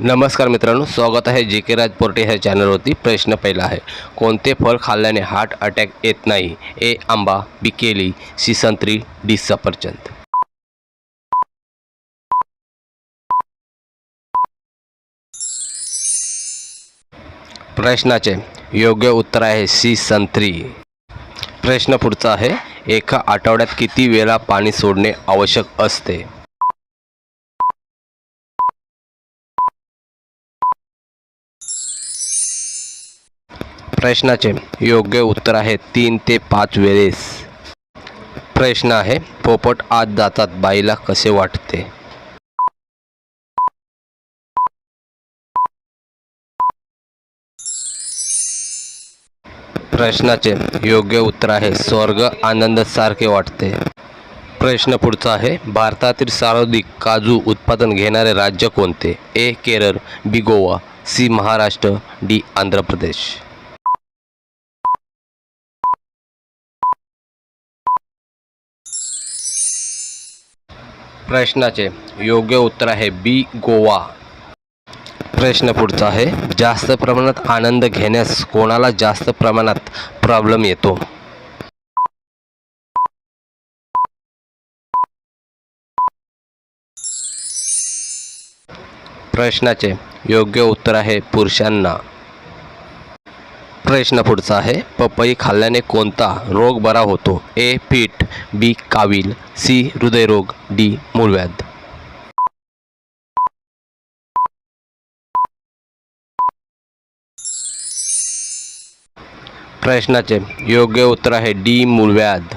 नमस्कार मित्रांनो स्वागत आहे जे के राज पोर्टे ह्या चॅनलवरती. प्रश्न पहिला आहे कोणते फळ खाल्ल्याने हार्ट अटॅक येत नाही? ए आंबा बी केली सी संत्री डी सफरचंद. प्रश्नाचे योग्य उत्तर आहे सी संत्री. प्रश्न पुढचा आहे एका आठवड्यात किती वेळा पाणी सोडणे आवश्यक असते? प्रश्नाचे योग्य उत्तर आहे तीन ते पाच वेळेस. प्रश्न आहे पोपट आत जातात बाईला कसे वाटते? प्रश्नाचे योग्य उत्तर आहे स्वर्ग आनंद सारखे वाटते. प्रश्न पुढचा आहे भारतातील सर्वाधिक काजू उत्पादन घेणारे राज्य कोणते? A Kerala B Goa C Maharashtra D Andhra Pradesh. प्रश्नाचे योग्य उत्तर आहे बी गोवा. प्रश्न पुढचा आहे जास्त प्रमाणात आनंद घेण्यास कोणाला जास्त प्रमाणात प्रॉब्लेम येतो? प्रश्नाचे योग्य उत्तर आहे पुरुषांना. प्रश्न पुढचा आहे. पपई खाल्ल्याने कोणता रोग बरा होतो? ए पीठ बी कावील सी हृदयरोग डी मूळव्याध. प्रश्नाचे योग्य उत्तर आहे डी मूळव्याध.